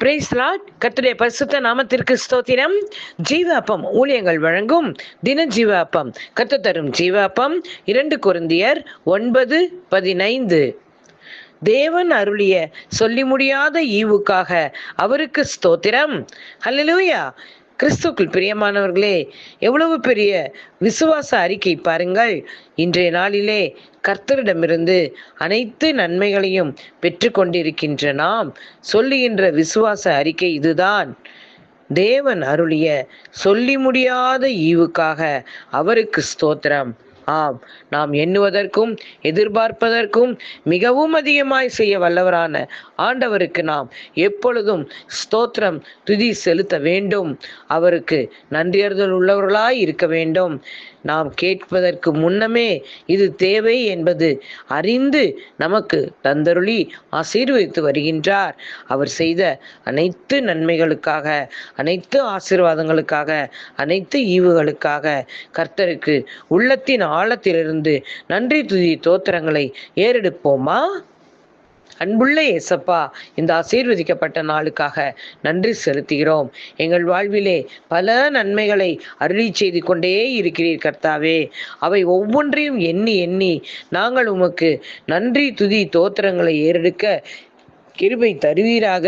பிரேஸ்லாட் கத்துடைய பரிசுத்த நாமத்திற்கு ஸ்தோத்திரம். ஜீவாப்பம் ஊழியங்கள் வழங்கும் தின ஜீவாப்பம். கத்து தரும் ஜீவாப்பம் இரண்டு குருந்தியர் ஒன்பது பதினைந்து. தேவன் அருளிய சொல்லி முடியாத ஈவுக்காக அவருக்கு ஸ்தோத்திரம். ஹalleluya கிறிஸ்துக்குள் பிரியமானவர்களே எவ்வளவு பெரிய விசுவாச அறிக்கை பாருங்கள். இன்றைய நாளிலே கர்த்தரிடமிருந்து அனைத்து நன்மைகளையும் பெற்று கொண்டிருக்கின்ற நாம் சொல்லுகின்ற விசுவாச அறிக்கை இதுதான். தேவன் அருளிய சொல்லி முடியாத ஈவுக்காக அவருக்கு ஸ்தோத்திரம். ஆம் நாம் எண்ணுவதற்கும் எதிர்பார்ப்பதற்கும் மிகவும் அதிகமாய் செய்ய வல்லவரான ஆண்டவருக்கு நாம் எப்பொழுதும் ஸ்தோத்திரம் துதி செலுத்த வேண்டும். அவருக்கு நன்றியறுதல் உள்ளவர்களாய் இருக்க வேண்டும். நாம் கேட்பதற்கு முன்னமே இது தேவை என்பது அறிந்து நமக்கு தந்தருளி ஆசீர்வதித்து வருகின்றார். அவர் செய்த அனைத்து நன்மைகளுக்காக அனைத்து ஆசீர்வாதங்களுக்காக அனைத்து ஈவுகளுக்காக கர்த்தருக்கு உள்ளத்தின் ஆழத்திலிருந்து நன்றி துதி தோத்திரங்களை ஏறெடுப்போமா? அன்புள்ள இயேசப்பா இந்த ஆசீர்வதிக்கப்பட்ட நாளுக்காக நன்றி செலுத்துகிறோம். எங்கள் வாழ்விலே பல நன்மைகளை அருளி செய்து கொண்டே இருக்கிறீர் கர்த்தாவே. அவை ஒவ்வொன்றையும் எண்ணி எண்ணி நாங்கள் உமக்கு நன்றி துதி தோத்திரங்களை ஏறெடுக்க கிருபை தருவீராக.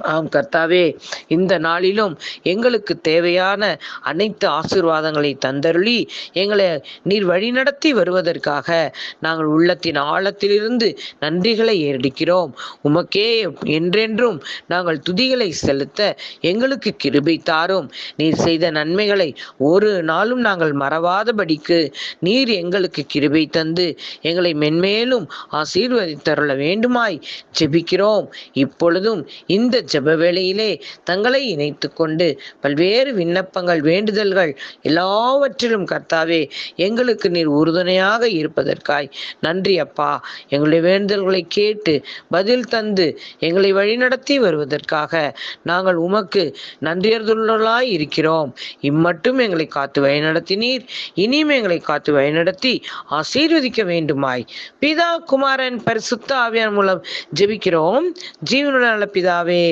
ஆம் கர்த்தாவே இந்த நாளிலும் எங்களுக்கு தேவையான அனைத்து ஆசீர்வாதங்களை தந்தருளி எங்களை நீர் வழிநடத்தி வருவதற்காக நாங்கள் உள்ளத்தின் ஆழத்திலிருந்து நன்றிகளை ஏறடிக்கிறோம். உமக்கே என்றென்றும் நாங்கள் துதிகளை செலுத்த எங்களுக்கு கிருபை தாரும். நீர் செய்த நன்மைகளை ஒரு நாளும் நாங்கள் மறவாதபடிக்கு நீர் எங்களுக்கு கிருபை தந்து எங்களை மென்மேலும் ஆசீர்வதித்தருள வேண்டுமாய் ஜெபிக்கிறோம். இப்பொழுதும் இந்த ஜப வேளையிலே தங்களை இணைத்து கொண்டு பல்வேறு விண்ணப்பங்கள் வேண்டுதல்கள் எல்லாவற்றிலும் கர்த்தாவே எங்களுக்கு நீர் உறுதுணையாக இருப்பதற்காய் நன்றி அப்பா. எங்களுடைய வேண்டுதல்களை கேட்டு பதில் தந்து எங்களை வழிநடத்தி வருவதற்காக நாங்கள் உமக்கு நன்றியர்துள்ளவர்களாய் இருக்கிறோம். இம்மட்டும் எங்களை காத்து வழிநடத்தினீர். இனியும் எங்களை காத்து வழிநடத்தி ஆசீர்வதிக்க வேண்டுமாய். பிதா குமாரன் பரிசுத்த ஆவியான் மூலம் ஜெபிக்கிறோம். ஜீவனுள்ள பிதாவே